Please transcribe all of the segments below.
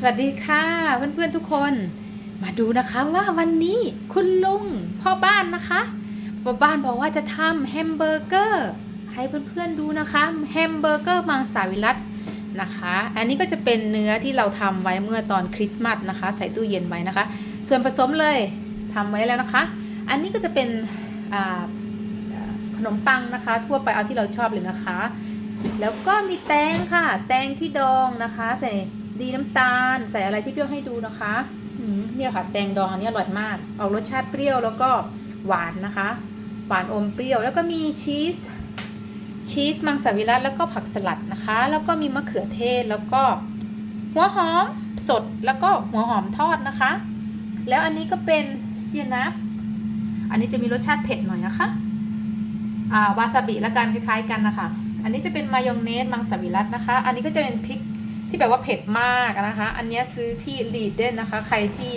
สวัสดีค่ะเพื่อนๆทุกคน มาดูนะคะว่าวันนี้คุณลุงพ่อบ้านนะคะพ่อบ้านบอกว่าจะทำแฮมเบอร์เกอร์ให้เพื่อนๆดูนะคะแฮมเบอร์เกอร์มังสวิรัตนะคะ อันนี้ก็จะเป็นเนื้อที่เราทำไว้เมื่อตอนคริสต์มาสนะคะ ใส่ตู้เย็นไว้นะคะ ส่วนผสมเลยทำไว้แล้วนะคะ อันนี้ก็จะเป็นขนมปังนะคะ ทั่วไปเอาที่เราชอบเลยนะคะ แล้วก็มีแตงค่ะ แตงที่ดองนะคะ ใส่ ดีน้ำตาล ใส่อะไรที่เปรี้ยวให้ดูนะคะเนี่ยค่ะแตงดองอันนี้อร่อยมาก ออกรสชาติเปรี้ยวแล้วก็หวานนะคะ หวานอมเปรี้ยวแล้วก็มีชีสชีสมังสวิรัตแล้วก็ผักสลัดนะคะ แล้วก็มีมะเขือเทศแล้วก็ หัวหอมสดแล้วก็หัวหอมทอดนะคะ แล้วอันนี้ก็เป็นเซียนัปส์อันนี้จะมีรสชาติเผ็ดหน่อยนะคะอาวาซาบิละกันคล้ายๆกันนะคะ อันนี้จะเป็นมายองเนสมังสวิรัตนะคะ อันนี้ก็จะเป็นพริก ที่แบบว่าเผ็ดมากนะคะ อันนี้ซื้อที่ลีดเดนนะคะ ใครที่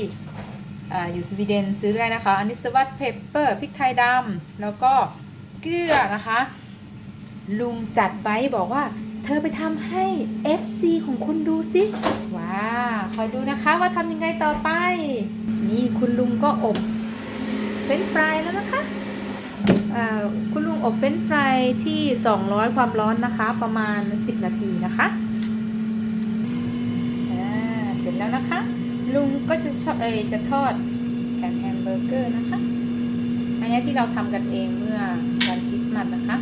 ออยู่สวีเดนซื้อได้นะคะ อันนี้สวัสดเพปเปอร์พริกไทยดำแล้วก็เกลือนะคะ ลุงจัดไว้บอกว่า เธอไปทำให้ FC ของคุณดูสิว้าคอยดูนะคะว่าทำยังไงต่อไป นี่คุณลุงก็อบเฟรนช์ฟรายแล้วนะคะคุณลุงอบเฟรนช์ฟรายที่ 200 ความร้อนนะคะ ประมาณ 10 นาทีนะคะอ่าเสร็จแล้วนะคะ ลุง ก็จะชอบเอจะทอดแผ่นแฮมเบอร์เกอร์นะคะ อันนี้ที่เราทำกันเองเมื่อวันคริสต์มาสนะคะ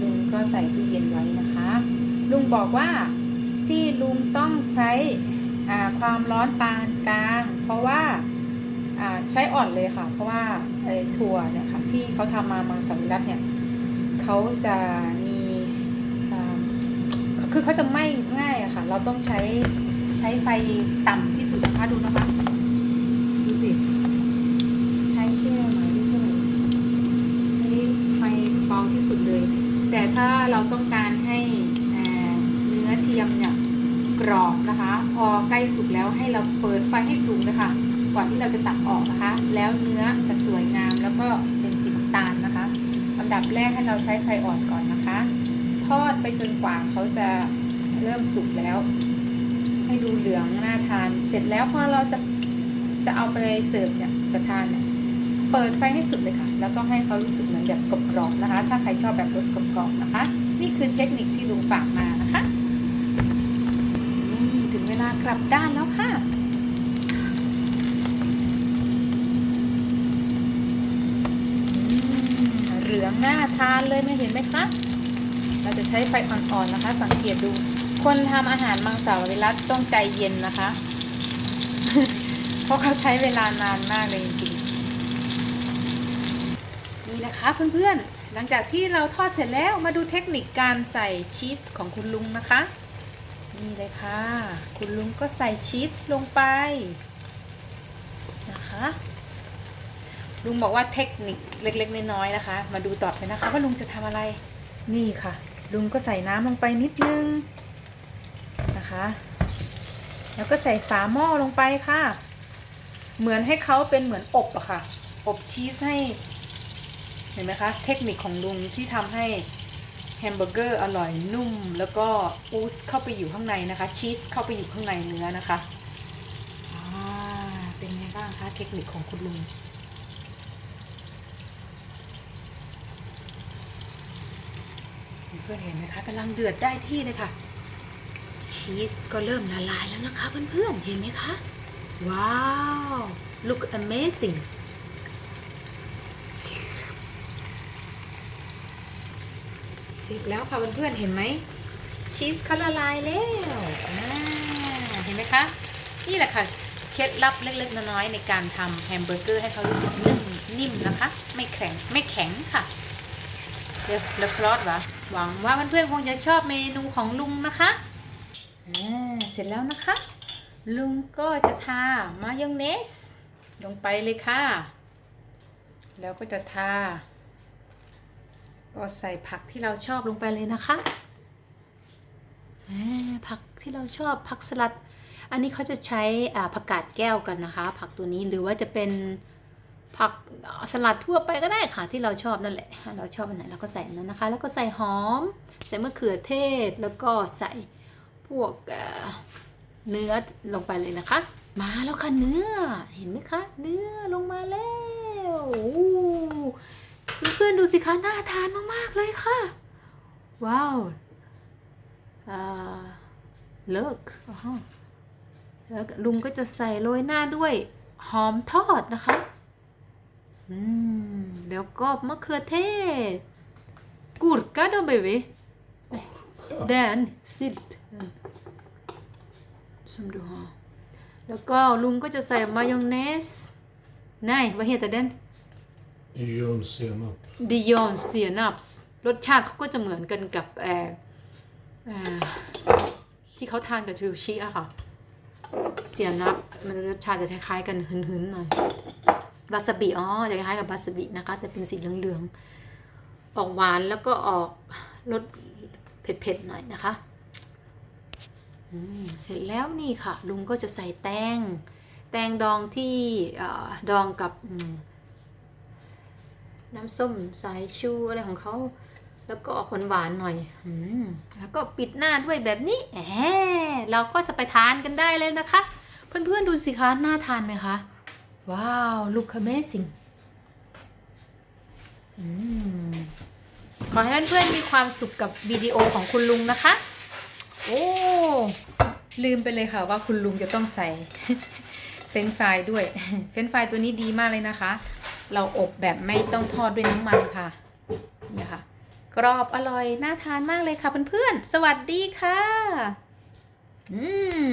ลุงก็ใส่ตู้เย็นไว้นะคะ ลุงบอกว่าที่ลุงต้องใช้อ่าความร้อนปานกลาง เพราะว่าอ่าใช้อ่อนเลยค่ะ เพราะว่าไอ้ถั่วเนี่ยค่ะที่เขาทำมามังสวิรัตเนี่ยเขาจะมีอ่าคือเขาจะไหม้ง่ายอะค่ะ เราต้องใช้ ใช้ไฟต่ำที่สุดนะคะดูนะคะ ดูสิ ใช้แค่ไหนนี่เท่าไหร่ใช้ไฟเบาที่สุดเลย แต่ถ้าเราต้องการให้เนื้อเทียมเนี่ยกรอบนะคะ พอใกล้สุกแล้วให้เราเปิดไฟให้สูงนะคะก่อนที่เราจะตักออกนะคะ แล้วเนื้อจะสวยงามแล้วก็เป็นสีน้ำตาลนะคะอันดับแรกให้เราใช้ไฟอ่อนก่อนนะคะ ทอดไปจนกว่าเขาจะเริ่มสุกแล้ว ให้ดูเหลืองน่าทาน เสร็จแล้วพอเราจะจะเอาไปเสิร์ฟเนี่ยจะทานเนี่ยเปิดไฟให้สุดเลยค่ะ แล้วก็ให้เขารู้สึกเหมือนแบบกรอบๆนะคะ ถ้าใครชอบแบบรสกรอบๆนะคะ นี่คือเทคนิคที่ลุงฝากมานะคะนี่ถึงเวลากลับด้านแล้วค่ะเหลืองน่าทานเลยไม่เห็นไหมคะ เราจะใช้ไฟอ่อนๆนะคะ สังเกตดู คนทำอาหารมังสวิรัตต้องใจเย็นนะคะ เพราะเขาใช้เวลานานมากเลยจริงๆนี่นะคะเพื่อนๆ หลังจากที่เราทอดเสร็จแล้วมาดูเทคนิคการใส่ชีสของคุณลุงนะคะ นี่เลยค่ะ คุณลุงก็ใส่ชีสลงไปนะคะลุงบอกว่าเทคนิคเล็กๆน้อยๆนะคะ มาดูต่อไปนะคะ ว่าลุงจะทำอะไร นี่ค่ะ ลุงก็ใส่น้ำลงไปนิดนึง แล้วก็ใส่ฝาหม้อลงไปค่ะ เหมือนให้เขาเป็นเหมือนอบอะค่ะ อบชีสให้ เห็นไหมคะ เทคนิคของลุงที่ทำให้แฮมเบอร์เกอร์อร่อยนุ่ม แล้วก็อูสเข้าไปอยู่ข้างในนะคะ ชีสเข้าไปอยู่ข้างในเนื้อนะคะเป็นไงบ้างคะเทคนิคของคุณลุงเพื่อนเห็นไหมคะกำลังเดือดได้ที่เลยค่ะ ชีสก็เริ่มละลายแล้วนะคะเพื่อนๆ เห็นไหมคะ ว้าว look amazing เสร็จแล้วค่ะเพื่อนๆ เห็นไหมชีสเขาละลายแล้วเห็นไหมคะ นี่แหละค่ะ เคล็ดลับเล็กๆ น้อยๆ ในการทำแฮมเบอร์เกอร์ให้เขารู้สึกนุ่มนิ่มนะคะ ไม่แข็งไม่แข็งค่ะเดี๋ยวเลคลอดวะหวังว่าเพื่อนๆคงจะชอบเมนูของลุงนะคะ เสร็จแล้วนะคะ ลุงก็จะทามายองเนส ลงไปเลยค่ะ แล้วก็จะทา ก็ใส่ผักที่เราชอบลงไปเลยนะคะผักที่เราชอบผักสลัด อันนี้เขาจะใช้ผักกาดแก้วกันนะคะ ผักตัวนี้หรือว่าจะเป็นผักสลัดทั่วไปก็ได้ค่ะที่เราชอบนั่นแหละ เราชอบอันไหนเราก็ใส่นนั้นนะคะ แล้วก็ใส่หอม ใส่มะเขือเทศแล้วก็ใส่ พวกเอ่อเนื้อลงไปเลยนะคะ มาแล้วค่ะเนื้อ เห็นไหมคะ เนื้อลงมาแล้วโอ้เพื่อนๆดูสิคะน่าทานมากๆเลยค่ะ ว้าวอ่าเลิกอ่าฮะแล้วลุงก็จะใส่โรยหน้าด้วยหอมทอดนะคะ อืมแล้วก็มะเขือเทศ Gurka då baby. Den silt. Den. Som du har. แล้ วก็ลุงก็จะใส่มายองเนส Nej, vad heter den? Dijon senap. Dijon senaps รสชาติเขาก็จะเหมือนกันกับเออเอ่อที่เขาทานกับชูชิอะค่ะ เสียนับมันรสชาติจะคล้ายๆกันหืนๆหน่อยวาซาบิอ๋อจะคล้ายๆกับวาซาบินะคะ แต่เป็นสีเหลืองๆออกหวานแล้วก็ออกรสเผ็ดๆหน่อยนะคะอืม เสร็จแล้วนี่ค่ะ ลุงก็จะใส่แตง แตงดองที่อดองกับน้ำส้มสายชูอะไรของเขา แล้วก็ออกหวานๆหน่อยอแล้วก็ปิดหน้าด้วยแบบนี้แหมเราก็จะไปทานกันได้เลยนะคะ เพื่อนๆดูสิคะ น่าทานไหมคะ ว้าว look amazing ขอให้เพื่อนๆมีความสุขกับวิดีโอของคุณลุงนะคะ โอ้ ลืมไปเลยค่ะว่าคุณลุงจะต้องใส่ เฟรนฟรายด้วย เฟรนฟรายตัวนี้ดีมากเลยนะคะ เราอบแบบไม่ต้องทอดด้วยน้ำมันค่ะ นี่ค่ะ กรอบอร่อย น่าทานมากเลยค่ะเพื่อนๆ สวัสดีค่ะ อืม